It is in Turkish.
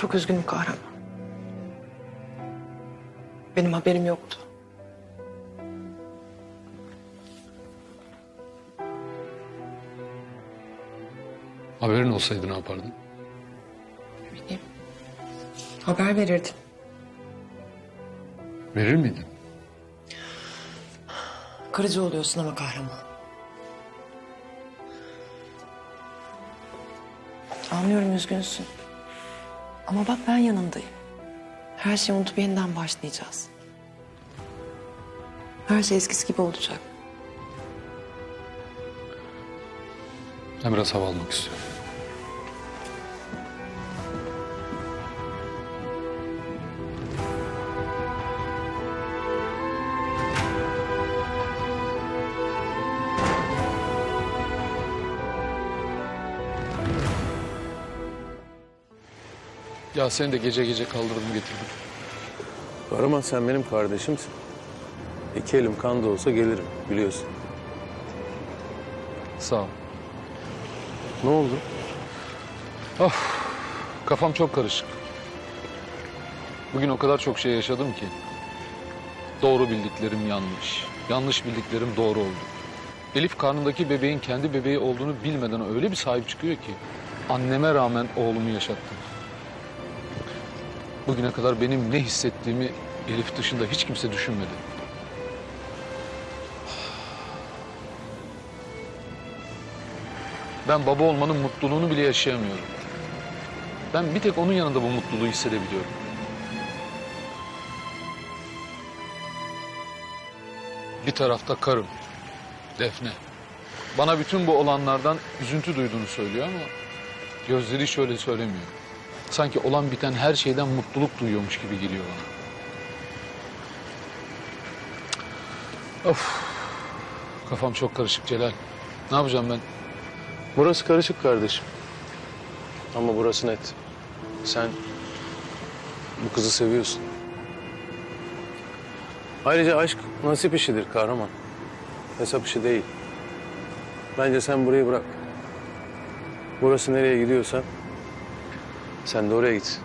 Çok üzgünüm kahraman. Benim haberim yoktu. Haberin olsaydı ne yapardın? Ne bileyim. Haber verirdim. Verir miydin? Kırıcı oluyorsun ama kahraman. Anlıyorum üzgünsün. Ama bak ben yanındayım. Her şeyi unutup yeniden başlayacağız. Her şey eskisi gibi olacak. Ben biraz hava almak istiyorum. Ya seni de gece gece kaldırdım getirdim. Kahraman sen benim kardeşimsin. İki elim kan da olsa gelirim biliyorsun. Sağ ol. Ne oldu? Kafam çok karışık. Bugün o kadar çok şey yaşadım ki. Doğru bildiklerim yanlış. Yanlış bildiklerim doğru oldu. Elif karnındaki bebeğin kendi bebeği olduğunu bilmeden öyle bir sahip çıkıyor ki. Anneme rağmen oğlumu yaşattım. Bugüne kadar benim ne hissettiğimi Elif dışında hiç kimse düşünmedi. Ben baba olmanın mutluluğunu bile yaşayamıyorum. Ben bir tek onun yanında bu mutluluğu hissedebiliyorum. Bir tarafta karım, Defne. Bana bütün bu olanlardan üzüntü duyduğunu söylüyor ama gözleri şöyle söylemiyor. Sanki olan biten her şeyden mutluluk duyuyormuş gibi geliyor bana. Of. Kafam çok karışık Celal. Ne yapacağım ben? Burası karışık kardeşim. Ama burası net. Sen bu kızı seviyorsun. Ayrıca aşk nasip işidir kahraman. Hesap işi değil. Bence sen burayı bırak. Burası nereye gidiyorsa sen de oraya git.